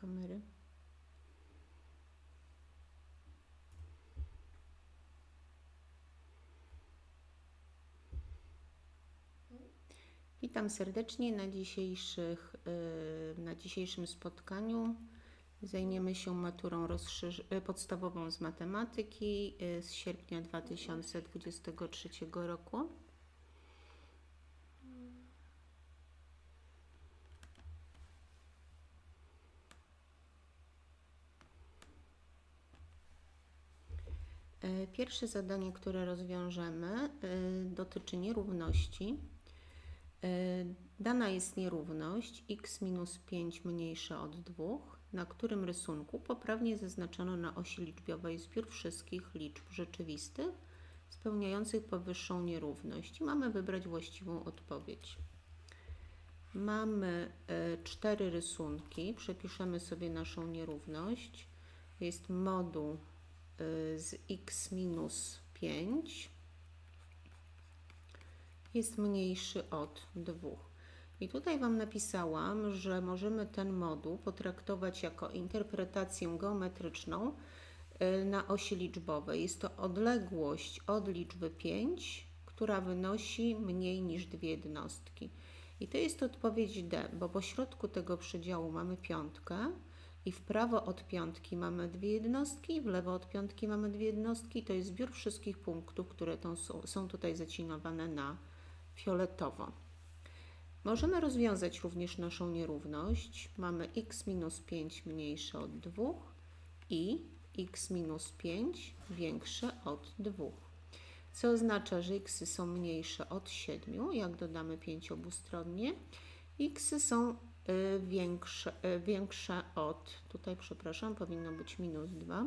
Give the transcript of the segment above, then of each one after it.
kamery. Witam serdecznie na, dzisiejszych, y, na dzisiejszym spotkaniu. Zajmiemy się maturą y, podstawową z matematyki y, z sierpnia 2023 roku. Y, Pierwsze zadanie, które rozwiążemy, y, dotyczy nierówności. Y, Dana jest nierówność x minus 5 mniejsze od 2, na którym rysunku poprawnie zaznaczono na osi liczbowej zbiór wszystkich liczb rzeczywistych spełniających powyższą nierówność. I mamy wybrać właściwą odpowiedź. Mamy y, cztery rysunki. Przepiszemy sobie naszą nierówność. Jest moduł z x minus 5 jest mniejszy od 2. I tutaj Wam napisałam, że możemy ten moduł potraktować jako interpretację geometryczną y, na osi liczbowej. Jest to odległość od liczby 5, która wynosi mniej niż dwie jednostki. I to jest odpowiedź D, bo po środku tego przedziału mamy piątkę i w prawo od piątki mamy dwie jednostki, w lewo od piątki mamy dwie jednostki. To jest zbiór wszystkich punktów, które są, tutaj zacinowane na fioletowo. Możemy rozwiązać również naszą nierówność. Mamy x minus 5 mniejsze od 2 i x minus 5 większe od 2. Co oznacza, że x są mniejsze od 7, jak dodamy 5 obustronnie. x są większe, y, większe od, tutaj przepraszam, powinno być minus 2,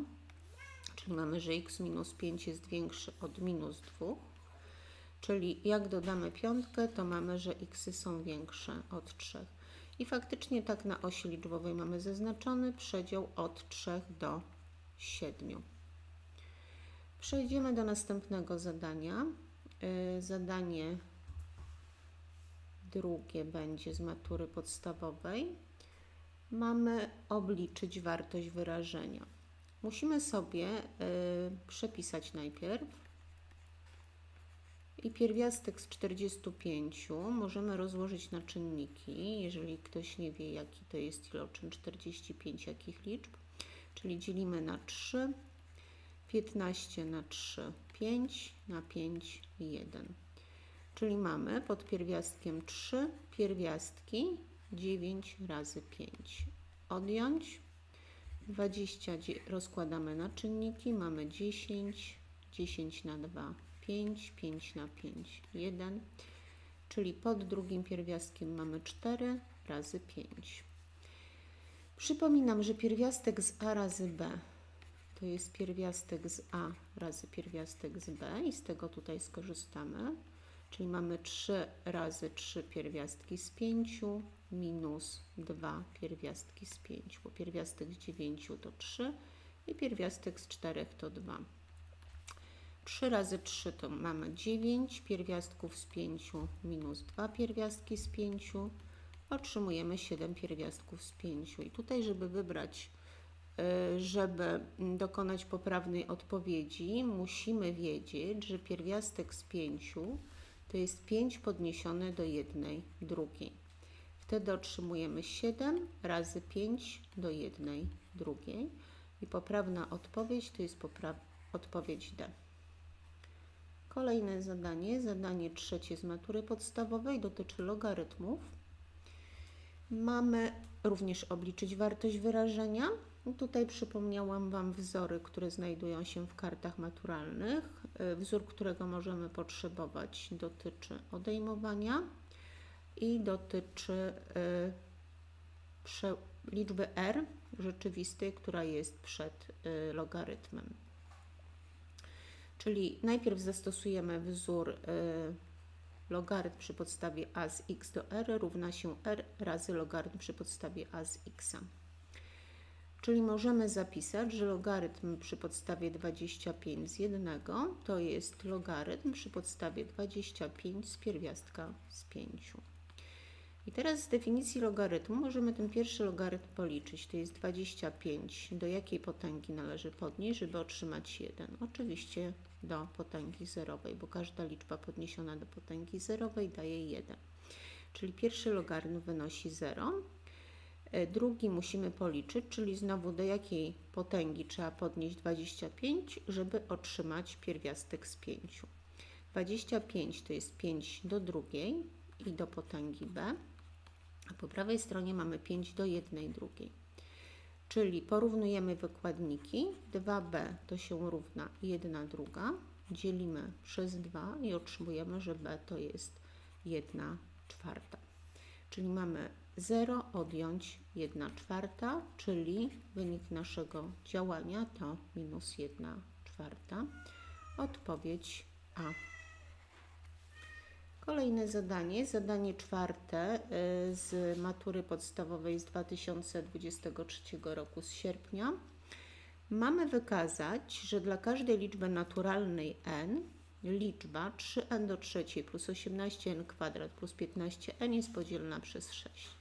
czyli mamy, że x minus 5 jest większy od minus 2. Czyli jak dodamy piątkę, to mamy, że x są większe od 3. I faktycznie tak na osi liczbowej mamy zaznaczony przedział od 3 do 7. Przejdziemy do następnego zadania. Yy, Zadanie drugie będzie z matury podstawowej. Mamy obliczyć wartość wyrażenia. Musimy sobie yy, przepisać najpierw i pierwiastek z 45 możemy rozłożyć na czynniki, jeżeli ktoś nie wie, jaki to jest iloczyn 45, jakich liczb. Czyli dzielimy na 3, 15 na 3, 5, na 5, 1. Czyli mamy pod pierwiastkiem 3 pierwiastki 9 razy 5. Odjąć 20 rozkładamy na czynniki, mamy 10, 10 na 2, 5, 5 na 5, 1, czyli pod drugim pierwiastkiem mamy 4 razy 5. Przypominam, że pierwiastek z a razy b to jest pierwiastek z a razy pierwiastek z b i z tego tutaj skorzystamy. Czyli mamy 3 razy 3 pierwiastki z 5 minus 2 pierwiastki z 5, bo pierwiastek z 9 to 3 i pierwiastek z 4 to 2. 3 razy 3 to mamy 9 pierwiastków z 5 minus 2 pierwiastki z 5. Otrzymujemy 7 pierwiastków z 5. I tutaj, żeby wybrać, y, żeby dokonać poprawnej odpowiedzi, musimy wiedzieć, że pierwiastek z 5 to jest 5 podniesione do 1 drugiej. Wtedy otrzymujemy 7 razy 5 do 1 drugiej. I poprawna odpowiedź to jest odpowiedź D. Kolejne zadanie, zadanie trzecie z matury podstawowej dotyczy logarytmów. Mamy również obliczyć wartość wyrażenia. Tutaj przypomniałam Wam wzory, które znajdują się w kartach maturalnych. Wzór, którego możemy potrzebować, dotyczy odejmowania i dotyczy y, liczby r rzeczywistej, która jest przed y, logarytmem. Czyli najpierw zastosujemy wzór y, logarytm przy podstawie a z x do r równa się r razy logarytm przy podstawie a z x. Czyli możemy zapisać, że logarytm przy podstawie 25 z 1 to jest logarytm przy podstawie 25 z pierwiastka z 5. I teraz z definicji logarytmu możemy ten pierwszy logarytm policzyć. To jest 25. Do jakiej potęgi należy podnieść, żeby otrzymać 1? Oczywiście do potęgi zerowej, bo każda liczba podniesiona do potęgi zerowej daje 1. Czyli pierwszy logarytm wynosi 0. E, Drugi musimy policzyć, czyli znowu do jakiej potęgi trzeba podnieść 25, żeby otrzymać pierwiastek z 5. 25 to jest 5 do drugiej i do potęgi b, a po prawej stronie mamy 5 do 1 drugiej. Czyli porównujemy wykładniki. 2b to się równa 1 druga. Dzielimy przez 2 i otrzymujemy, że b to jest 1 czwarta. Czyli mamy 0 odjąć 1 czwarta, czyli wynik naszego działania to minus 1 czwarta. Odpowiedź A. Kolejne zadanie, zadanie czwarte y, z matury podstawowej z 2023 roku z sierpnia. Mamy wykazać, że dla każdej liczby naturalnej n liczba 3n do trzeciej plus 18n kwadrat plus 15n jest podzielna przez 6.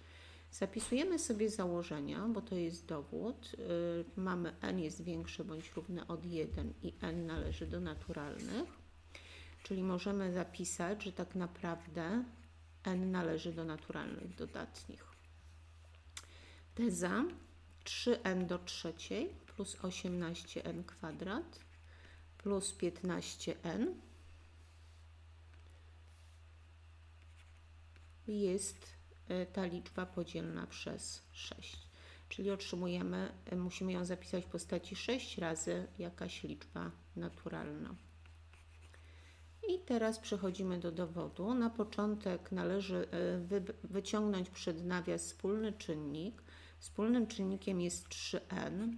Zapisujemy sobie założenia, bo to jest dowód. Y, mamy n jest większe bądź równe od 1 i n należy do naturalnych. Czyli możemy zapisać, że tak naprawdę n należy do naturalnych dodatnich. Teza 3n do trzeciej plus 18n kwadrat plus 15n jest ta liczba podzielna przez 6. Czyli otrzymujemy, y, musimy ją zapisać w postaci 6 razy jakaś liczba naturalna. I teraz przechodzimy do dowodu. Na początek należy e, wy, wyciągnąć przed nawias wspólny czynnik. Wspólnym czynnikiem jest 3n.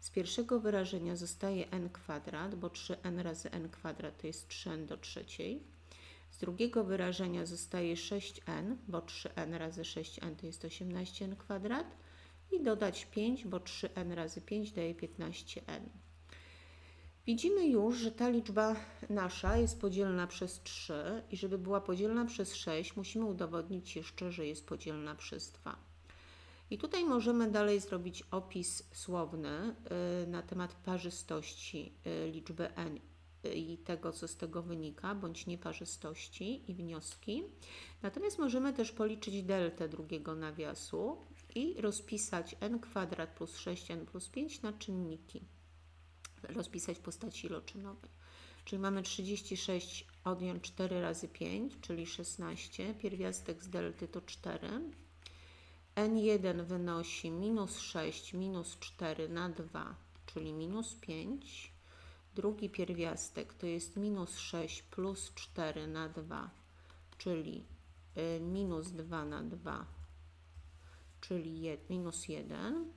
Z pierwszego wyrażenia zostaje n kwadrat, bo 3n razy n kwadrat to jest 3n do trzeciej. Z drugiego wyrażenia zostaje 6n, bo 3n razy 6n to jest 18n kwadrat. I dodać 5, bo 3n razy 5 daje 15n. Widzimy już, że ta liczba nasza jest podzielna przez 3 i żeby była podzielna przez 6, musimy udowodnić jeszcze, że jest podzielna przez 2. I tutaj możemy dalej zrobić opis słowny y, na temat parzystości y, liczby n i tego, co z tego wynika, bądź nieparzystości i wnioski. Natomiast możemy też policzyć deltę drugiego nawiasu i rozpisać n kwadrat plus 6n plus 5 na czynniki rozpisać w postaci iloczynowej. Czyli mamy 36 odjąć 4 razy 5, czyli 16. Pierwiastek z delty to 4. N1 wynosi minus 6 minus 4 na 2, czyli minus 5. Drugi pierwiastek to jest minus 6 plus 4 na 2, czyli y, minus 2 na 2, czyli minus 1.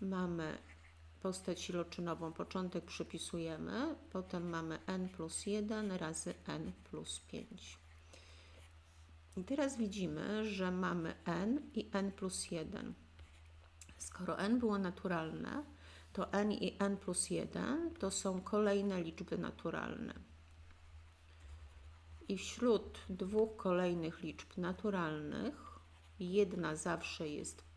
mamy postać iloczynową, początek przypisujemy, potem mamy n plus 1 razy n plus 5. I teraz widzimy, że mamy n i n plus 1. Skoro n było naturalne, to n i n plus 1 to są kolejne liczby naturalne. I wśród dwóch kolejnych liczb naturalnych jedna zawsze jest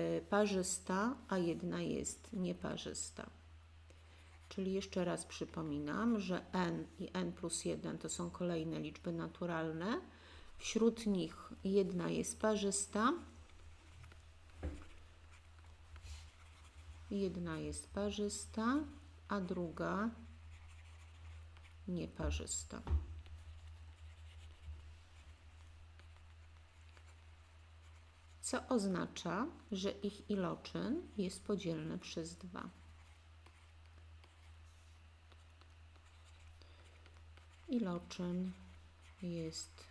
Y, parzysta, a jedna jest nieparzysta. Czyli jeszcze raz przypominam, że n i n plus 1 to są kolejne liczby naturalne. Wśród nich jedna jest parzysta, jedna jest parzysta, a druga nieparzysta. co oznacza, że ich iloczyn jest podzielny przez 2. Iloczyn jest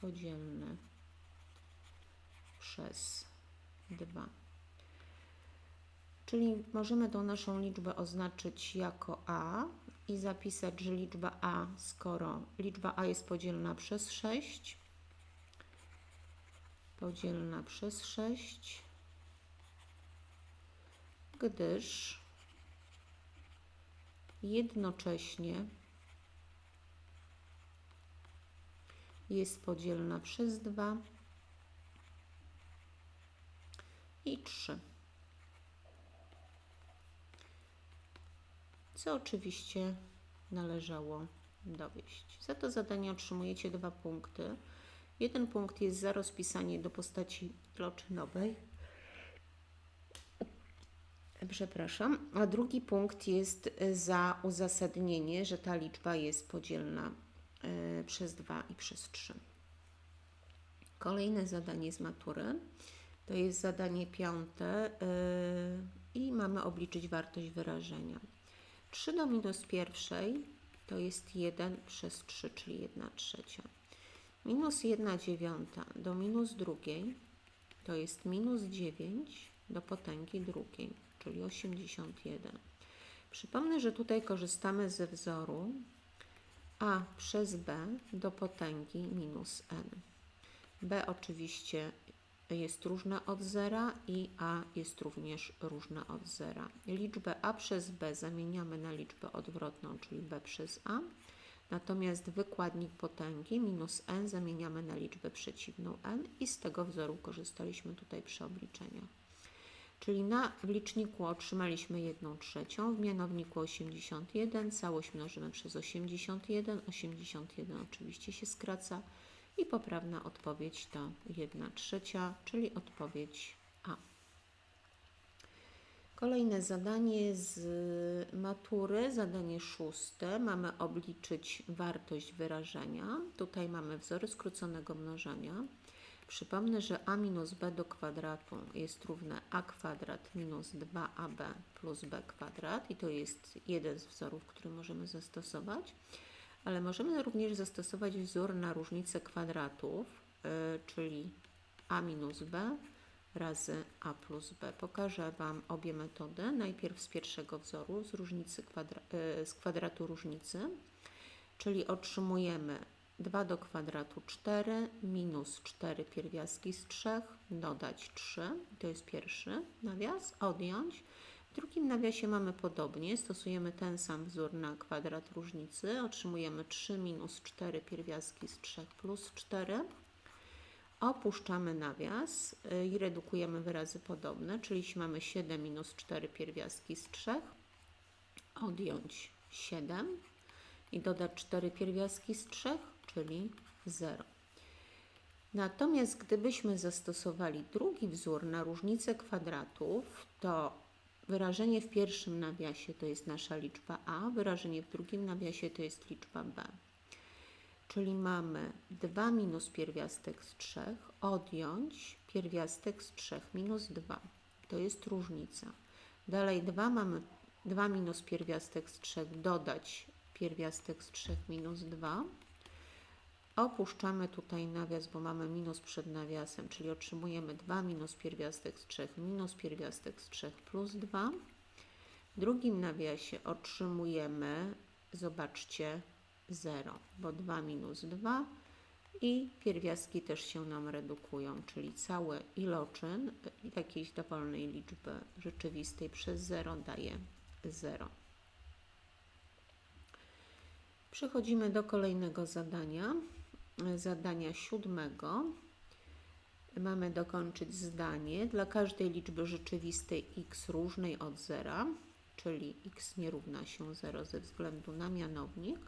podzielny przez 2. Czyli możemy tą naszą liczbę oznaczyć jako a i zapisać, że liczba a, skoro liczba a jest podzielna przez 6, podzielna przez 6, gdyż jednocześnie jest podzielna przez 2 i 3. Co oczywiście należało dowieść. Za to zadanie otrzymujecie dwa punkty. Jeden punkt jest za rozpisanie do postaci iloczynowej. Przepraszam. A drugi punkt jest za uzasadnienie, że ta liczba jest podzielna y, przez 2 i przez 3. Kolejne zadanie z matury to jest zadanie piąte y, i mamy obliczyć wartość wyrażenia. 3 do minus pierwszej to jest 1 przez 3, czyli 1 trzecia. Minus 1 dziewiąta do minus drugiej to jest minus 9 do potęgi drugiej, czyli 81. Przypomnę, że tutaj korzystamy ze wzoru a przez b do potęgi minus n. b oczywiście jest różna od zera i a jest również różna od zera. Liczbę a przez b zamieniamy na liczbę odwrotną, czyli b przez a. Natomiast wykładnik potęgi minus n zamieniamy na liczbę przeciwną n i z tego wzoru korzystaliśmy tutaj przy obliczeniach. Czyli na w liczniku otrzymaliśmy 1 trzecią, w mianowniku 81, całość mnożymy przez 81, 81 oczywiście się skraca i poprawna odpowiedź to 1 trzecia, czyli odpowiedź A. Kolejne zadanie z matury, zadanie szóste. Mamy obliczyć wartość wyrażenia. Tutaj mamy wzory skróconego mnożenia. Przypomnę, że a minus b do kwadratu jest równe a kwadrat minus 2ab plus b kwadrat i to jest jeden z wzorów, który możemy zastosować ale możemy również zastosować wzór na różnicę kwadratów, yy, czyli a minus b razy a plus b. Pokażę Wam obie metody. Najpierw z pierwszego wzoru, z, różnicy kwadra yy, z kwadratu różnicy, czyli otrzymujemy 2 do kwadratu 4 minus 4 pierwiastki z 3, dodać 3, to jest pierwszy nawias, odjąć w drugim nawiasie mamy podobnie, stosujemy ten sam wzór na kwadrat różnicy, otrzymujemy 3 minus 4 pierwiastki z 3 plus 4. Opuszczamy nawias y, i redukujemy wyrazy podobne, czyli mamy 7 minus 4 pierwiastki z 3, odjąć 7 i dodać 4 pierwiastki z 3, czyli 0. Natomiast gdybyśmy zastosowali drugi wzór na różnicę kwadratów, to Wyrażenie w pierwszym nawiasie to jest nasza liczba a, wyrażenie w drugim nawiasie to jest liczba b. Czyli mamy 2 minus pierwiastek z 3 odjąć pierwiastek z 3 minus 2. To jest różnica. Dalej 2 mamy 2 minus pierwiastek z 3 dodać pierwiastek z 3 minus 2 Opuszczamy tutaj nawias, bo mamy minus przed nawiasem, czyli otrzymujemy 2 minus pierwiastek z 3 minus pierwiastek z 3 plus 2. W drugim nawiasie otrzymujemy, zobaczcie, 0, bo 2 minus 2 i pierwiastki też się nam redukują, czyli cały iloczyn jakiejś dowolnej liczby rzeczywistej przez 0 daje 0. Przechodzimy do kolejnego zadania zadania siódmego. Mamy dokończyć zdanie. Dla każdej liczby rzeczywistej x różnej od zera, czyli x nie równa się 0 ze względu na mianownik,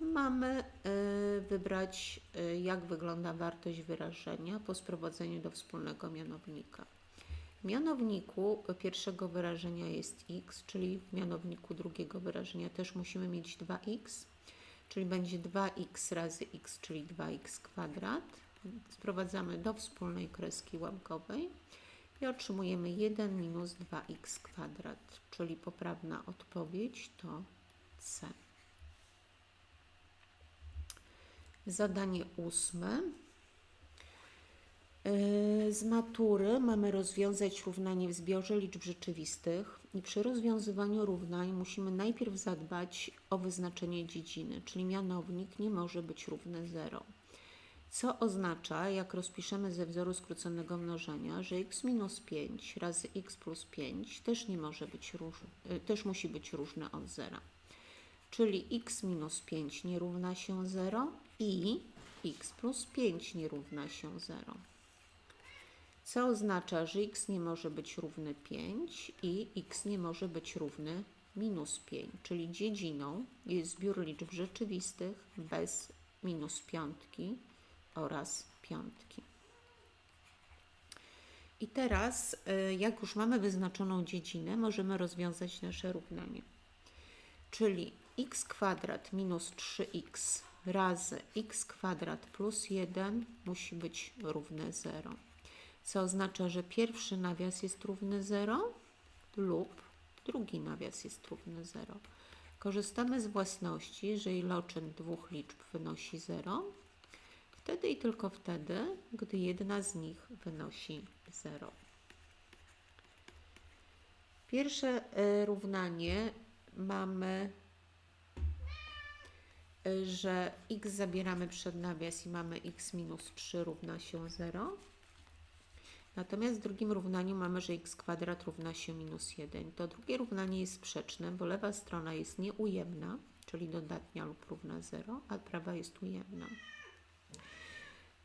mamy y, wybrać, y, jak wygląda wartość wyrażenia po sprowadzeniu do wspólnego mianownika. W mianowniku pierwszego wyrażenia jest x, czyli w mianowniku drugiego wyrażenia też musimy mieć 2x czyli będzie 2x razy x, czyli 2x kwadrat. Sprowadzamy do wspólnej kreski łamkowej i otrzymujemy 1 minus 2x kwadrat, czyli poprawna odpowiedź to C. Zadanie ósme. Yy, z matury mamy rozwiązać równanie w zbiorze liczb rzeczywistych i przy rozwiązywaniu równań musimy najpierw zadbać o wyznaczenie dziedziny, czyli mianownik nie może być równy 0. Co oznacza, jak rozpiszemy ze wzoru skróconego mnożenia, że x minus 5 razy x plus 5 też nie może być różny, yy, też musi być różne od 0. Czyli x minus 5 nie równa się 0 i x plus 5 nie równa się 0. Co oznacza, że x nie może być równy 5 i x nie może być równy minus 5, czyli dziedziną jest zbiór liczb rzeczywistych bez minus piątki oraz piątki. I teraz, y, jak już mamy wyznaczoną dziedzinę, możemy rozwiązać nasze równanie. Czyli x kwadrat minus 3x razy x kwadrat plus 1 musi być równe 0. Co oznacza, że pierwszy nawias jest równy 0 lub drugi nawias jest równy 0. Korzystamy z własności, że iloczyn dwóch liczb wynosi 0, wtedy i tylko wtedy, gdy jedna z nich wynosi 0. Pierwsze y, równanie mamy, y, że x zabieramy przed nawias i mamy x minus 3 równa się 0. Natomiast w drugim równaniu mamy, że x kwadrat równa się minus 1. To drugie równanie jest sprzeczne, bo lewa strona jest nieujemna, czyli dodatnia lub równa 0, a prawa jest ujemna.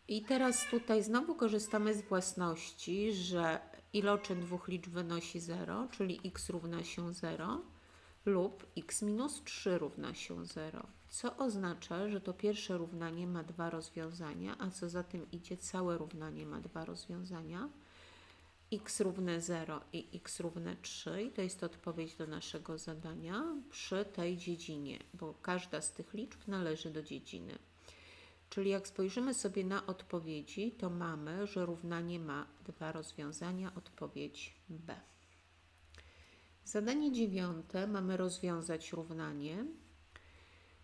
I teraz tutaj znowu korzystamy z własności, że iloczyn dwóch liczb wynosi 0, czyli x równa się 0 lub x minus 3 równa się 0, co oznacza, że to pierwsze równanie ma dwa rozwiązania, a co za tym idzie, całe równanie ma dwa rozwiązania x równe 0 i x równe 3 i to jest odpowiedź do naszego zadania przy tej dziedzinie, bo każda z tych liczb należy do dziedziny. Czyli jak spojrzymy sobie na odpowiedzi, to mamy, że równanie ma dwa rozwiązania, odpowiedź B. Zadanie dziewiąte mamy rozwiązać równanie.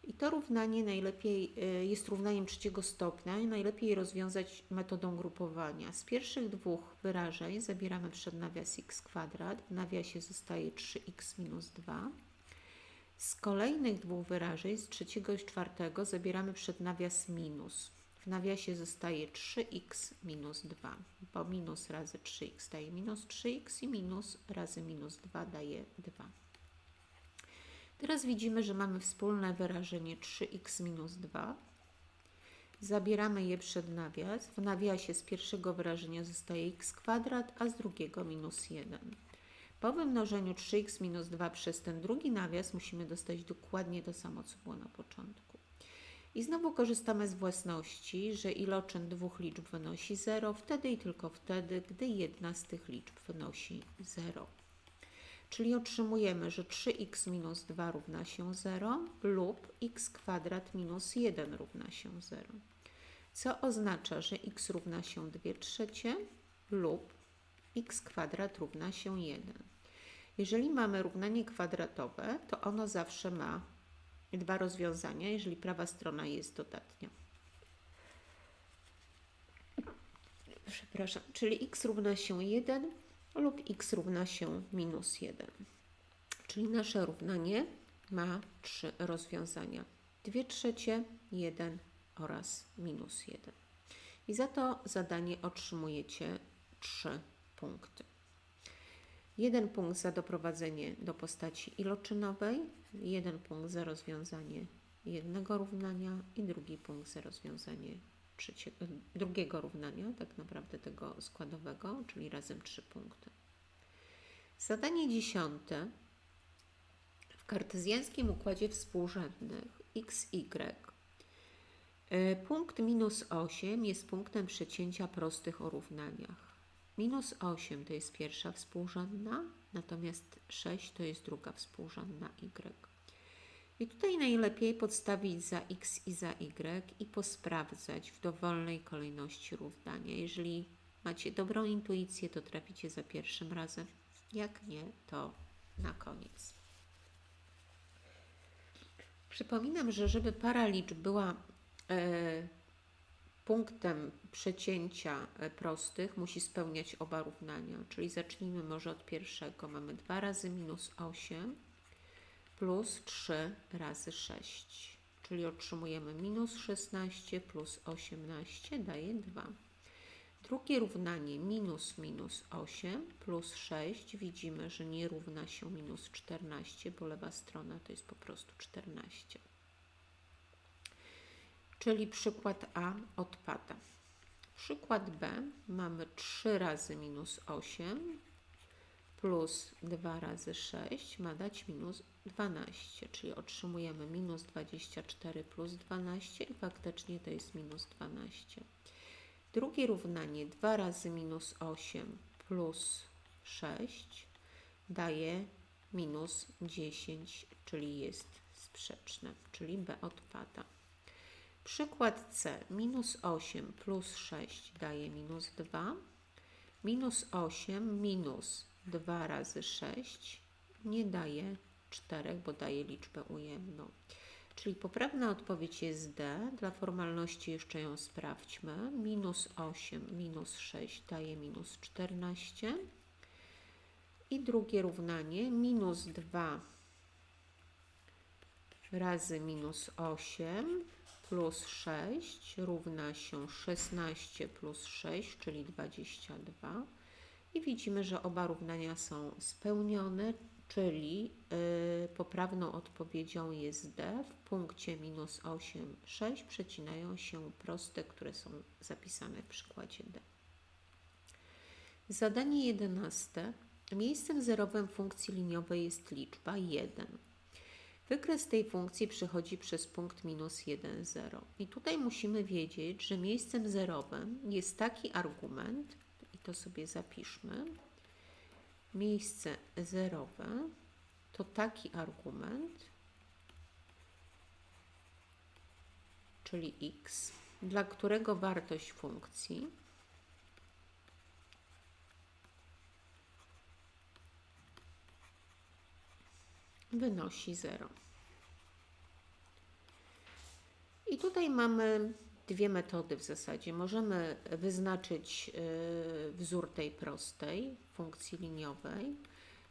I to równanie najlepiej y, jest równaniem trzeciego stopnia i najlepiej rozwiązać metodą grupowania. Z pierwszych dwóch wyrażeń zabieramy przed nawias x kwadrat, w nawiasie zostaje 3x minus 2. Z kolejnych dwóch wyrażeń, z trzeciego i czwartego, zabieramy przed nawias minus. W nawiasie zostaje 3x minus 2, bo minus razy 3x daje minus 3x i minus razy minus 2 daje 2. Teraz widzimy, że mamy wspólne wyrażenie 3x minus 2. Zabieramy je przed nawias. W nawiasie z pierwszego wyrażenia zostaje x kwadrat, a z drugiego minus 1. Po wymnożeniu 3x minus 2 przez ten drugi nawias musimy dostać dokładnie to samo, co było na początku. I znowu korzystamy z własności, że iloczyn dwóch liczb wynosi 0, wtedy i tylko wtedy, gdy jedna z tych liczb wynosi 0. Czyli otrzymujemy, że 3x minus 2 równa się 0 lub x kwadrat minus 1 równa się 0. Co oznacza, że x równa się 2 trzecie lub x kwadrat równa się 1. Jeżeli mamy równanie kwadratowe, to ono zawsze ma dwa rozwiązania, jeżeli prawa strona jest dodatnia. Przepraszam, czyli x równa się 1 lub x równa się minus 1. Czyli nasze równanie ma trzy rozwiązania. 2 trzecie, 1 oraz minus 1. I za to zadanie otrzymujecie 3 punkty. Jeden punkt za doprowadzenie do postaci iloczynowej, jeden punkt za rozwiązanie jednego równania i drugi punkt za rozwiązanie trzeciego, drugiego równania, tak naprawdę tego składowego, czyli razem trzy punkty. Zadanie dziesiąte. W kartezjańskim układzie współrzędnych x, y e, punkt minus 8 jest punktem przecięcia prostych o równaniach. Minus 8 to jest pierwsza współrzędna, natomiast 6 to jest druga współrzędna y. I tutaj najlepiej podstawić za x i za y i posprawdzać w dowolnej kolejności równania. Jeżeli macie dobrą intuicję, to traficie za pierwszym razem. Jak nie, to na koniec. Przypominam, że żeby para liczb była e, punktem przecięcia e, prostych, musi spełniać oba równania. Czyli zacznijmy może od pierwszego. Mamy 2 razy minus 8 plus 3 razy 6. Czyli otrzymujemy minus 16 plus 18 daje 2. Drugie równanie minus minus 8 plus 6 widzimy, że nie równa się minus 14, bo lewa strona to jest po prostu 14. czyli przykład A odpada. Przykład B mamy 3 razy minus 8 plus 2 razy 6 ma dać minus 12, czyli otrzymujemy minus 24 plus 12 i faktycznie to jest minus 12. Drugie równanie 2 razy minus 8 plus 6 daje minus 10, czyli jest sprzeczne, czyli B odpada. Przykład C. Minus 8 plus 6 daje minus 2. Minus 8 minus 2 razy 6 nie daje 4, bo daje liczbę ujemną. Czyli poprawna odpowiedź jest D. Dla formalności jeszcze ją sprawdźmy. Minus 8 minus 6 daje minus 14. I drugie równanie. Minus 2 razy minus 8 plus 6 równa się 16 plus 6, czyli 22. I widzimy, że oba równania są spełnione, czyli yy, poprawną odpowiedzią jest D. W punkcie minus 8, 6 przecinają się proste, które są zapisane w przykładzie D. Zadanie 11. Miejscem zerowym funkcji liniowej jest liczba 1. Wykres tej funkcji przechodzi przez punkt minus 1, 0. I tutaj musimy wiedzieć, że miejscem zerowym jest taki argument, i to sobie zapiszmy, miejsce zerowe to taki argument, czyli x, dla którego wartość funkcji wynosi 0. I tutaj mamy dwie metody w zasadzie. Możemy wyznaczyć y, wzór tej prostej funkcji liniowej.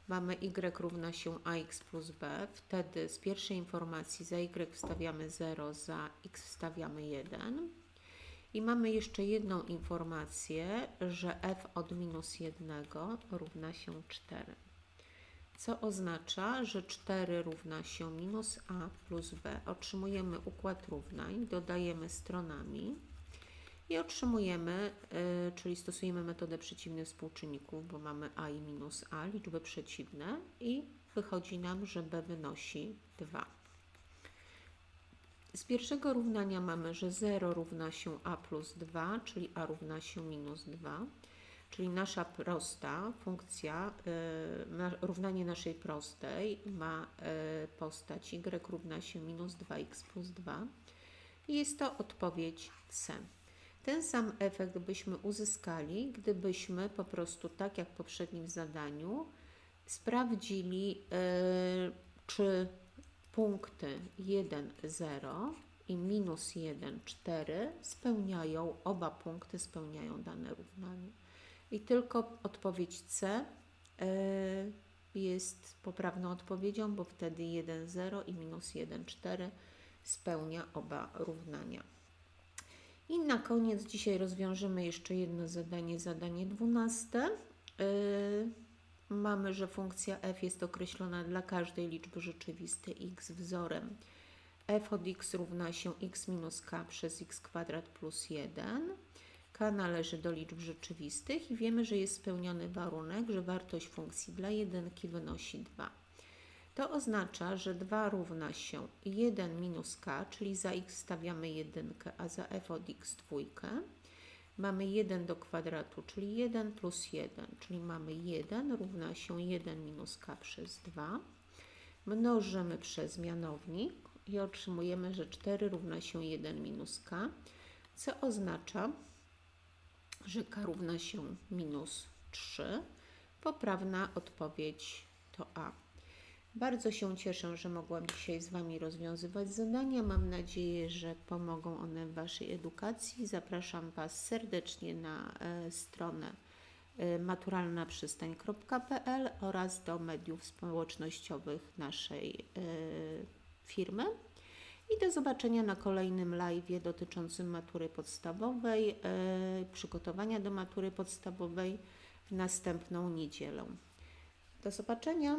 Mamy y równa się ax plus b. Wtedy z pierwszej informacji za y wstawiamy 0, za x wstawiamy 1. I mamy jeszcze jedną informację, że f od minus 1 równa się 4 co oznacza, że 4 równa się minus a plus b. Otrzymujemy układ równań, dodajemy stronami i otrzymujemy, y, czyli stosujemy metodę przeciwnych współczynników, bo mamy a i minus a, liczby przeciwne i wychodzi nam, że b wynosi 2. Z pierwszego równania mamy, że 0 równa się a plus 2, czyli a równa się minus 2 czyli nasza prosta funkcja, y, równanie naszej prostej ma y, postać y równa się minus 2x plus 2 i jest to odpowiedź C. Ten sam efekt byśmy uzyskali, gdybyśmy po prostu, tak jak w poprzednim zadaniu, sprawdzili, czy punkty 1, 0 i minus 1, 4 spełniają, oba punkty spełniają dane równanie. I tylko odpowiedź C e, jest poprawną odpowiedzią, bo wtedy 1, 0 i minus 1, 4 spełnia oba równania. I na koniec dzisiaj rozwiążemy jeszcze jedno zadanie, zadanie 12. E, mamy, że funkcja f jest określona dla każdej liczby rzeczywistej x wzorem f od x równa się x minus k przez x kwadrat plus 1 k należy do liczb rzeczywistych i wiemy, że jest spełniony warunek, że wartość funkcji dla jedynki wynosi 2. To oznacza, że 2 równa się 1 minus k, czyli za x stawiamy 1, a za f od x 2. Mamy 1 do kwadratu, czyli 1 plus 1, czyli mamy 1 równa się 1 minus k przez 2. Mnożymy przez mianownik i otrzymujemy, że 4 równa się 1 minus k, co oznacza, że k równa się minus 3. Poprawna odpowiedź to A. Bardzo się cieszę, że mogłam dzisiaj z Wami rozwiązywać zadania. Mam nadzieję, że pomogą one w Waszej edukacji. Zapraszam Was serdecznie na e, stronę e, maturalnaprzystań.pl oraz do mediów społecznościowych naszej e, firmy. I do zobaczenia na kolejnym live dotyczącym matury podstawowej, e, przygotowania do matury podstawowej w następną niedzielę. Do zobaczenia.